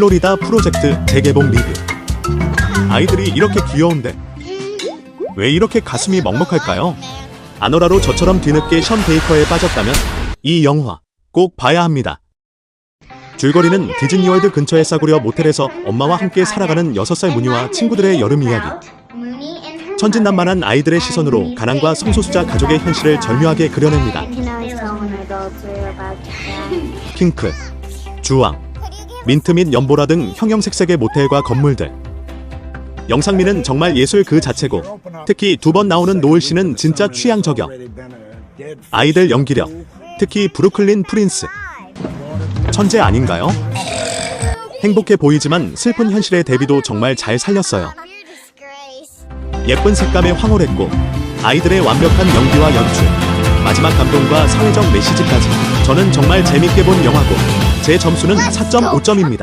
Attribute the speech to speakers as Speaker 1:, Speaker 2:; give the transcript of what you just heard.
Speaker 1: 플로리다 프로젝트 재개봉 리뷰. 아이들이 이렇게 귀여운데 왜 이렇게 가슴이 먹먹할까요? 아노라로 저처럼 뒤늦게 션 베이커에 빠졌다면 이 영화 꼭 봐야 합니다. 줄거리는 디즈니월드 근처의 싸구려 모텔에서 엄마와 함께 살아가는 6살 무늬와 친구들의 여름 이야기. 천진난만한 아이들의 시선으로 가난과 성소수자 가족의 현실을 절묘하게 그려냅니다. 핑크, 주황, 민트 및 연보라 등 형형색색의 모텔과 건물들. 영상미는 정말 예술 그 자체고 특히 두 번 나오는 노을 씨는 진짜 취향 저격. 아이들 연기력, 특히 브루클린 프린스. 천재 아닌가요? 행복해 보이지만 슬픈 현실의 대비도 정말 잘 살렸어요. 예쁜 색감에 황홀했고 아이들의 완벽한 연기와 연출, 마지막 감동과 사회적 메시지까지 저는 정말 재밌게 본 영화고 제 점수는 4.5점입니다.